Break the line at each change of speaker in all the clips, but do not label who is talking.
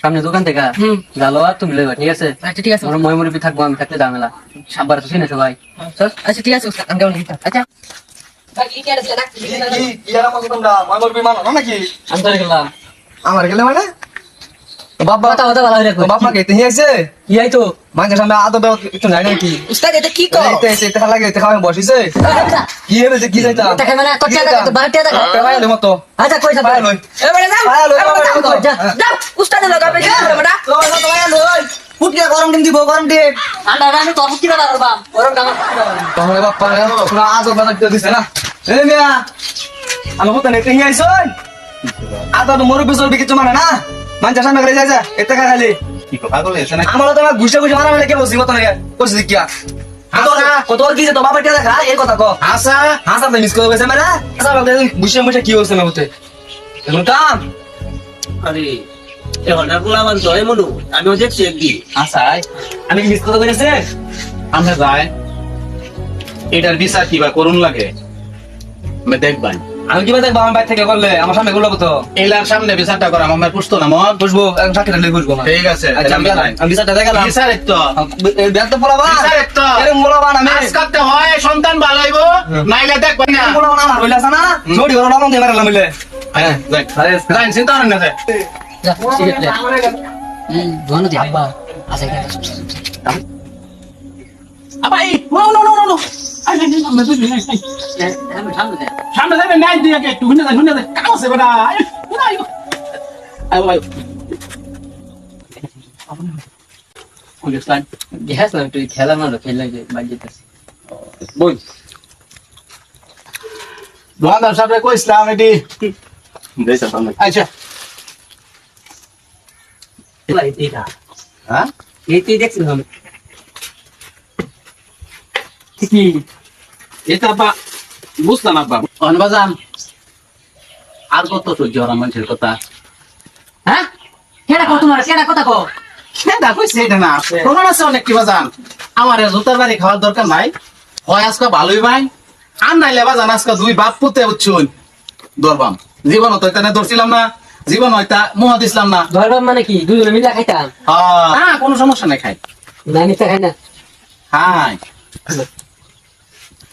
সামনে দোকান থেকে
হুম।
গালো আর তুমি লইবা ঠিক আছে
আচ্ছা ঠিক আছে
আমার মই মুরব্বী থাকব আমি থাকলে ঝামেলা সাববার তো না সবাই
আচ্ছা ঠিক আছে আমি কেমন আচ্ছা
আমার গেলে মানে বাবা
কথা কথা ভালো
বাবা কে তেহি আছে
ইয়াই তো
সামনে আদো বেও একটু নাই নাকি?
উস্তাদ এটা কি কর
এতে এতে এটা লাগে এটা খাওয়া বসিছে। কি হবে যে কি যাইতা
মানে কত টাকা টাকা আচ্ছা
লই।
যাও।
লই
যাও,
বাবা
যা।
ফুটকে গরম দিব গরম
আমি তোর
পুরা আজব বাজার দিয়ে না? এই মিয়া আমি হতো না তেহি আইছই আদা তো মরু বেসর বিকিছ মানে না? মানজা সামনে করে যাই যা এতে খালি।
কি কথা বলেছে না
আমার তো ঘুষে ঘুষে মারা মানে কে বসি মত না কইছিস কি
হাসা।
কি তো বাবা দেখা এই কথা কো।
আসা
হাসা তো মিস করে গেছে মেরা হাসা বাবা ঘুষে ঘুষে কি হচ্ছে না হতে এখন
আরে এখন আর পোলাবান তো এমনও আমিও দেখছি একদিন।
আসাই আমি কি মিস
আমরা যাই। এটার বিচার কিবা করুন লাগে? আমি দেখবাই।
আমি কিবা দেখব আমার বাইরে থেকে করলে? আমার সামনে গুলো কত
এলার সামনে বিচারটা করাম আমার পুষতো না মত
বুঝব এখন সাক্ষী থাকলে বুঝব
ঠিক আছে
আচ্ছা আমি বিচারটা দেখালাম।
বিচার তো
ব্যাগ পোলাবা
বিচার তো
এরকম পোলাবা আমি।
কাজ করতে হয় সন্তান ভালো হইব নাইলে দেখবেন না।
পোলাবা আমার হইলে আছে না? জোড়ি ওরা লবণ দিয়ে মারালাম মিলে
হ্যাঁ যাই
আরে
চিন্তা করেন না যা
হুম ধন্য দি আব্বা। আচ্ছা
আবাই নো সামনে যাবে নাই দিয়ে একটু হুনে যাই হুনে যাই কাম আছে বেটা
না তুই খেলা না? খেলা
বই দোকানদার সাহেব কইছিলাম এটি আচ্ছা হ্যাঁ
এইটাই দেখছিলাম
কি? এটা বা বুঝতাম আব্বা অনবাজান। আর কত সহ্য হরা মানুষের কথা?
হ্যাঁ? কেডা কত মার কেডা কথা কো
সেটা কইছে এটা না প্রমাণ আছে অনেক কি বাজান? আমার জুতার বাড়ি খাওয়ার দরকার নাই। হয় আজকে ভালোই ভাই আর নাইলে বাজান আজকে দুই বাপ পুতে উচ্ছুন দরবাম জীবন ধরছিলাম না। জীবন হয়তা মোহ দিছিলাম না।
ধরবাম মানে কি? দুজনে মিলে খাইতাম?
হ্যাঁ। কোনো সমস্যা নাই খাই।
না নিতে খাই না।
হাই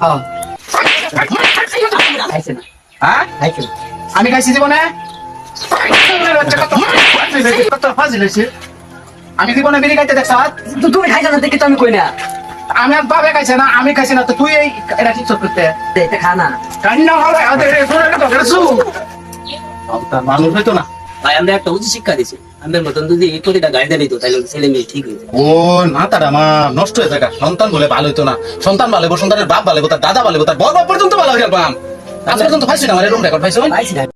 হ্যাঁ
খাইছে
না
হ্যাঁ
না।
আমি খাইছি জীবনে আমি বিড়ি খাইতে দেখছ
তুমি খাইছো না দেখি তো আমি কই না।
আমি আর বাবে খাইছে না আমি খাইছি না তো তুই এই এটা কি চোখ করতে
দে, এটা খা না।
কান্না হবে মানুষ হইতো না।
ভাই আমরা একটা উচিত শিক্ষা দিছি। আমাদের মতন যদি এই কোটিটা গাড়ি দিত তাহলে ছেলে মেয়ে ঠিক হইতো
ও না তার আমার নষ্ট হয়ে থাকা। সন্তান বলে ভালো হইতো না। সন্তান ভালো সন্তানের বাপ ভালো তার দাদা ভালো তার বড় পর্যন্ত ভালো হইয়া পাম আজ পর্যন্ত পাইছি না আমার এরকম রেকর্ড পাইছো?
পাইছি না।